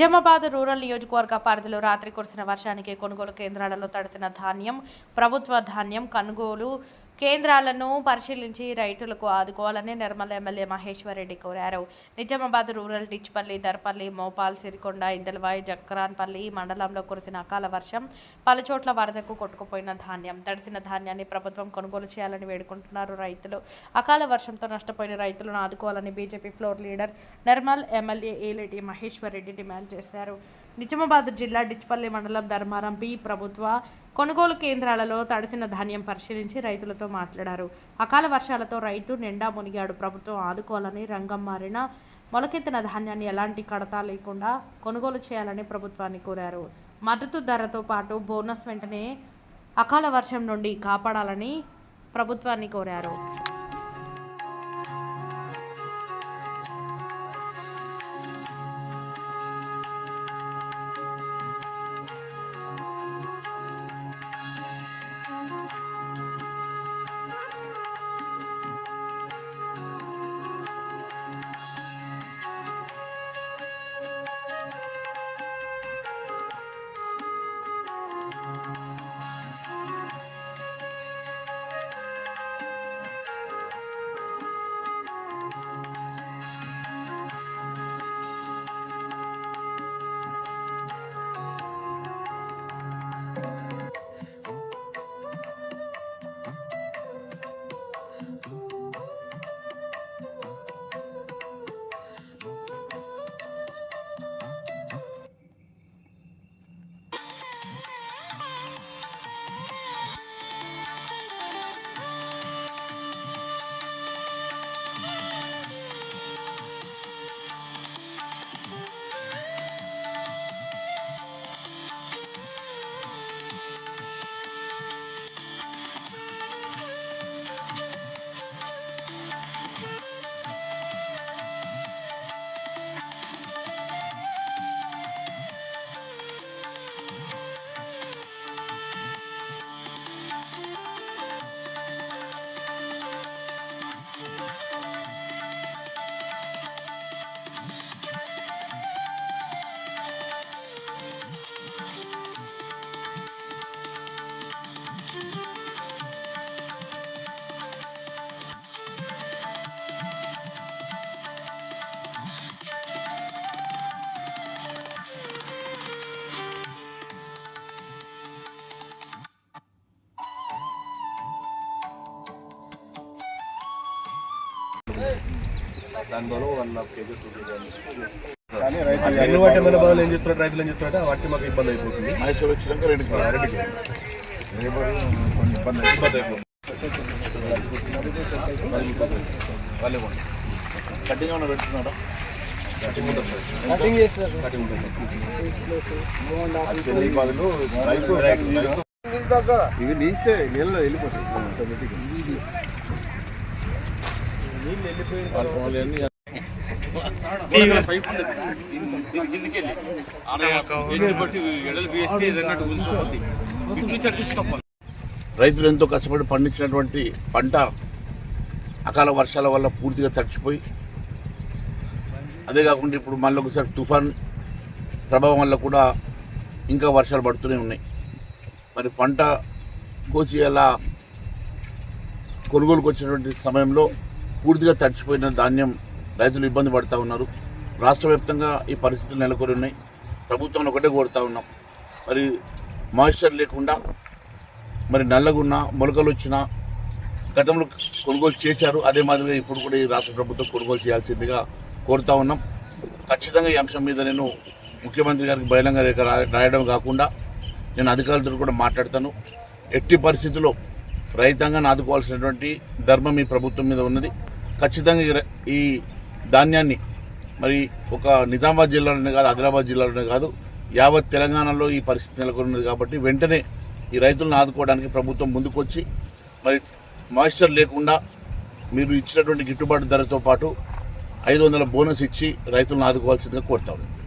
Nizamabad rural నియోజకవర్గ పరిధిలో రాత్రి కురిసిన వర్షానికి కొనుగోలు కేంద్రాలలో తడిసిన ధాన్యం ప్రభుత్వ ధాన్యం కొనుగోలు కేంద్రాలను పరిశీలించి రైతులకు ఆదుకోవాలని నిర్మల్ ఎమ్మెల్యే మహేశ్వరరెడ్డి కోరారు. నిజామాబాద్ రూరల్ డిచ్పల్లి దర్పల్లి మోపాల్ సిరికొండ ఇందల్వాయి జక్రాన్పల్లి మండలంలో కురిసిన అకాల వర్షం పలుచోట్ల వరదకు కొట్టుకుపోయిన ధాన్యం. తడిసిన ధాన్యాన్ని ప్రభుత్వం కొనుగోలు చేయాలని వేడుకుంటున్నారు రైతులు. అకాల వర్షంతో నష్టపోయిన రైతులను ఆదుకోవాలని BJP floor leader Nirmal MLA Aleti Maheshwar Reddy demand చేశారు. నిజామాబాద్ జిల్లా డిచ్పల్లి మండలం ధర్మారం బి ప్రభుత్వ కొనుగోలు కేంద్రాలలో తడిసిన ధాన్యం పరిశీలించి రైతులతో మాట్లాడారు. అకాల వర్షాలతో రైతు నిండా మునిగాడు. ప్రభుత్వం ఆదుకోవాలని రంగం మారిన మొలకెత్తిన ధాన్యాన్ని ఎలాంటి కడత లేకుండా కొనుగోలు చేయాలని ప్రభుత్వాన్ని కోరారు. మద్దతు ధరతో పాటు బోనస్ వెంటనే అకాల వర్షం నుండి కాపాడాలని ప్రభుత్వాన్ని కోరారు. దానివల్ల one half KG two KG కానీ రైతు ఎన్ని వాటి మన బాధలు ఏం చేస్తున్నారు రైతులు ఏం చేస్తున్నారు వాటికి మాకు ఇబ్బంది అయిపోతుంది మహేశ్వర్ వచ్చినాక రెండు కొన్ని ఇబ్బంది ఇబ్బంది అయిపోతుంది వాళ్ళే. కట్టింగ్ ఏమైనా పెడుతున్నారా కటింగ్ చేస్తారు కటింగ్ ఉంటుంది బదులు రైతు రైతు ఇవి నీస్తే నీళ్ళలో వెళ్ళిపోతాయి రైతులు ఎంతో కష్టపడి పండించినటువంటి పంట అకాల వర్షాల వల్ల పూర్తిగా తడిచిపోయి అదే కాకుండా ఇప్పుడు మళ్ళీ ఒకసారి తుఫాన్ ప్రభావం వల్ల కూడా ఇంకా వర్షాలు పడుతూనే ఉన్నాయి. మరి పంట కోసి అలా కొనుగోలుకు వచ్చినటువంటి సమయంలో పూర్తిగా తడిచిపోయిన ధాన్యం రైతులు ఇబ్బంది పడుతూ ఉన్నారు. రాష్ట్ర వ్యాప్తంగా ఈ పరిస్థితులు నెలకొని ఉన్నాయి. ప్రభుత్వం ఒకటే కోరుతా ఉన్నాం. మరి మాయిశ్చర్ లేకుండా మరి నల్లగున్న మొలకలు వచ్చిన గతంలో కొనుగోలు చేశారు. అదే మాదిరిగా ఇప్పుడు కూడా ఈ రాష్ట్ర ప్రభుత్వం కొనుగోలు చేయాల్సిందిగా కోరుతా ఉన్నాం. ఖచ్చితంగా ఈ అంశం మీద నేను ముఖ్యమంత్రి గారికి బహిరంగ రేఖ రాయడం కాకుండా నేను అధికారులతో కూడా మాట్లాడతాను. ఎట్టి పరిస్థితుల్లో రైతాంగాన్ని ఆదుకోవాల్సినటువంటి ధర్మం ఈ ప్రభుత్వం మీద ఉన్నది. ఖచ్చితంగా ఈ ధాన్యాన్ని మరి ఒక నిజామాబాద్ జిల్లాలోనే కాదు ఆదిలాబాద్ జిల్లాలోనే కాదు యావత్ తెలంగాణలో ఈ పరిస్థితి నెలకొని కాబట్టి వెంటనే ఈ రైతులను ఆదుకోవడానికి ప్రభుత్వం ముందుకొచ్చి మరి మాయిశ్చర్ లేకుండా మీరు ఇచ్చినటువంటి గిట్టుబాటు ధరతో పాటు ఐదు వందల బోనస్ ఇచ్చి రైతులను ఆదుకోవాల్సిందిగా కోరుతా ఉన్నాను